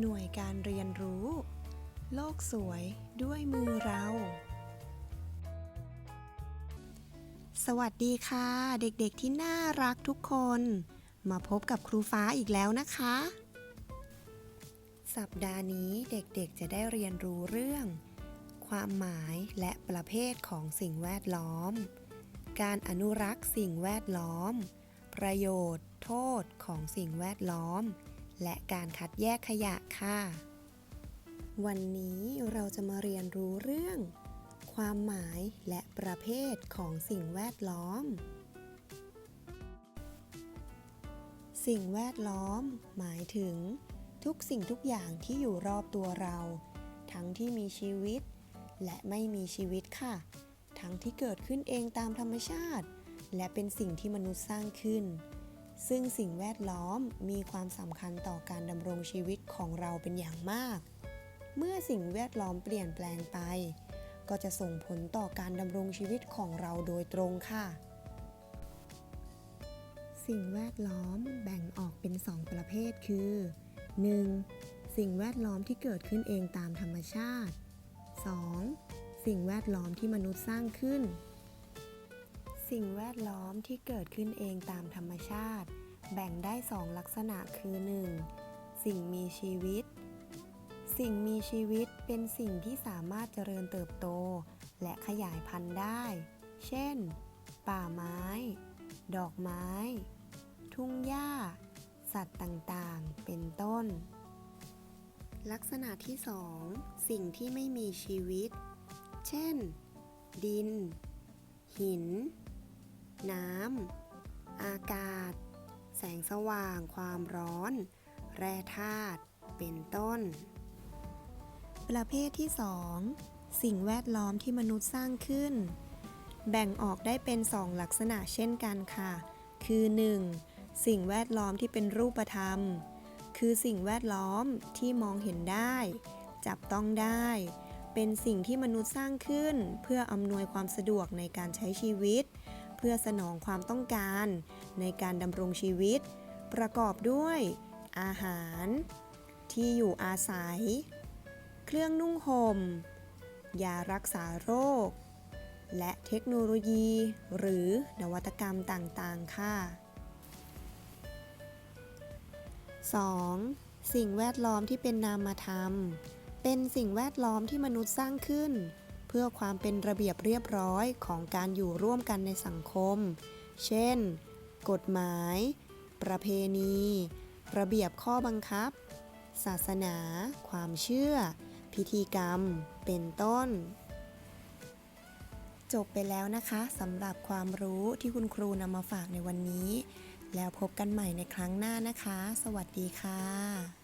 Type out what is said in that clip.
หน่วยการเรียนรู้ โลกสวยด้วยมือเรา สวัสดีค่ะ เด็กๆที่น่ารักทุกคน มาพบกับครูฟ้าอีกแล้วนะคะ สัปดาห์นี้เด็กๆจะได้เรียนรู้เรื่อง ความหมายและประเภทของสิ่งแวดล้อม การอนุรักษ์สิ่งแวดล้อม ประโยชน์ โทษของสิ่งแวดล้อม และการคัดแยกขยะค่ะ วันนี้เราจะมาเรียนรู้เรื่อง ความหมายและประเภทของสิ่งแวดล้อม สิ่งแวดล้อม หมายถึง ทุกสิ่งทุกอย่างที่อยู่รอบตัวเรา ทั้งที่มีชีวิต และไม่มีชีวิตค่ะ ทั้งที่เกิดขึ้นเองตามธรรมชาติ และเป็นสิ่งที่มนุษย์สร้างขึ้น ซึ่งสิ่งแวดล้อมมีความสำคัญต่อการดำรงชีวิตของเราเป็นอย่างมาก เมื่อสิ่งแวดล้อมเปลี่ยนแปลงไป ก็จะส่งผลต่อการดำรงชีวิตของเราโดยตรงค่ะ สิ่งแวดล้อมแบ่งออกเป็น 2 ประเภทคือ 1. สิ่งแวดล้อมที่เกิดขึ้นเองตามธรรมชาติ 2. สิ่งแวดล้อมที่มนุษย์สร้างขึ้น สิ่งแวดล้อมที่เกิดขึ้นเองตามธรรมชาติ แบ่งได้2ลักษณะคือ 1. สิ่งมีชีวิต สิ่งมีชีวิตเป็นสิ่งที่สามารถเจริญเติบโต และขยายพันธุ์ได้ เช่น ป่าไม้ ดอกไม้ ทุ่งหญ้า สัตว์ต่างๆ เป็นต้น ลักษณะที่ 2 สิ่งที่ไม่มีชีวิต เช่น ดิน หิน น้ำ อากาศ แสงสว่าง ความร้อน แร่ธาตุ เป็นต้น ประเภทที่ 2 สิ่งแวดล้อมที่มนุษย์สร้างขึ้น แบ่งออกได้เป็น 2 ลักษณะเช่นกันค่ะ คือ 1. สิ่งแวดล้อมที่เป็นรูปธรรม คือสิ่งแวดล้อมที่มองเห็นได้ จับต้องได้เป็นสิ่งที่มนุษย์สร้างขึ้น เพื่ออำนวยความสะดวกในการใช้ชีวิต พื่อสนองความต้องการในการดำรงชีวิต ประกอบด้วย อาหาร ที่อยู่อาศัย เครื่องนุ่งห่มยารักษาโรค และเทคโนโลยี หรือนวัตกรรมต่างๆ ค่ะ 2. สิ่งแวดล้อมที่เป็นนามธรรม เป็นสิ่งแวดล้อมที่มนุษย์สร้างขึ้น พื่อความเป็นระเบียบเรียบร้อยของการอยู่ร่วมกันในสังคม เช่น กฎหมาย ประเพณี ระเบียบข้อบังคับ ศาสนา ความเชื่อ พิธีกรรม เป็นต้น จบไปแล้วนะคะสำหรับความรู้ที่คุณครูนำมาฝากในวันนี้ แล้วพบกันใหม่ในครั้งหน้านะคะ สวัสดีค่ะ